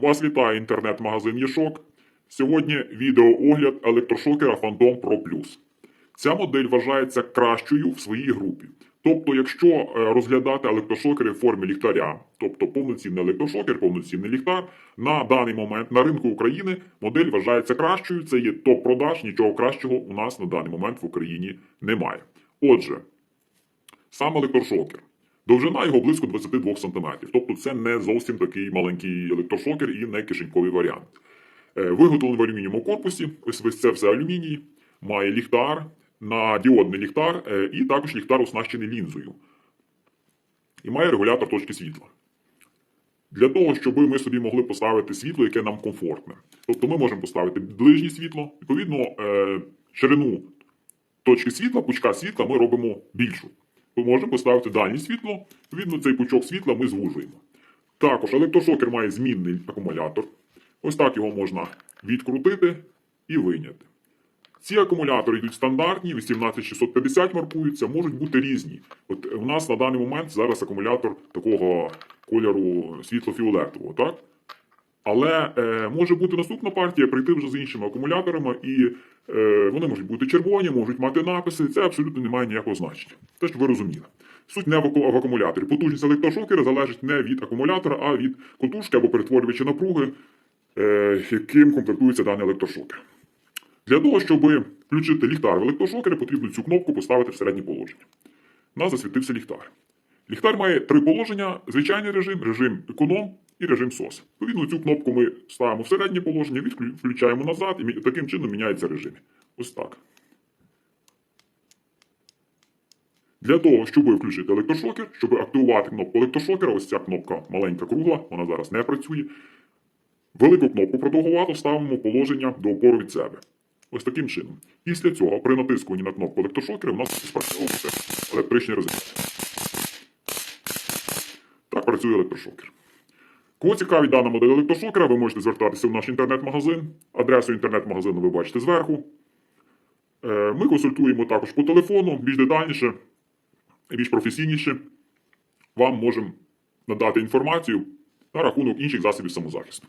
Вас вітає інтернет-магазин Єшок. Сьогодні відеоогляд електрошокера Phantom Pro Plus. Ця модель вважається кращою в своїй групі. Тобто, якщо е, розглядати електрошокери в формі ліхтаря, тобто повноцінний електрошокер, повноцінний ліхтар, на даний момент на ринку України модель вважається кращою. Це є топ-продаж, нічого кращого у нас на даний момент в Україні немає. Отже, сам електрошокер. Довжина його близько 22 см. Тобто це не зовсім такий маленький електрошокер і не кишеньковий варіант. Е, Виготовлений в алюмінієвому корпусі, ось це все алюміній, має ліхтар, на діодний ліхтар, е, і також ліхтар оснащений лінзою. І має регулятор точки світла. Для того, щоб ми собі могли поставити світло, яке нам комфортне. Тобто ми можемо поставити ближнє світло, відповідно, е, ширину точки світла, пучка світла ми робимо більшу. Ми можемо поставити дальнє світло, відповідно, цей пучок світла ми звужуємо. Також електрошокер має змінний акумулятор. Ось так його можна відкрутити і виняти. Ці акумулятори йдуть стандартні, 18650 маркуються, можуть бути різні. От у нас на даний момент зараз акумулятор такого кольору світло-фіолетового, так? Але е, може бути наступна партія прийти вже з іншими акумуляторами, і е, вони можуть бути червоні, можуть мати написи. Це абсолютно не має ніякого значення. Те, що ви розуміли. Суть не в акумуляторі. Потужність електрошокера залежить не від акумулятора, а від котушки або перетворювача напруги, е, яким комплектується даний електрошокер. Для того, щоб включити ліхтар в електрошокері, потрібно цю кнопку поставити в середнє положення. У нас засвітився ліхтар. Ліхтар має три положення: звичайний режим, режим економ і режим SOS. Відповідно, цю кнопку ми ставимо в середнє положення, включаємо назад, і таким чином міняється режим. Ось так. Для того, щоб включити електрошокер, щоб активувати кнопку електрошокера, ось ця кнопка маленька кругла, вона зараз не працює. Велику кнопку продовгувато ставимо положення до опору від себе. Ось таким чином. Після цього, при натискуванні на кнопку електрошокера, у нас спрацьовується електричний резистор. Так працює електрошокер. Кого цікаві дана модель електрошокера, ви можете звертатися в наш інтернет-магазин. Адресу інтернет-магазину ви бачите зверху. Е, Ми консультуємо також по телефону, більш детальніше, більш професійніше. Вам можемо надати інформацію на рахунок інших засобів самозахисту.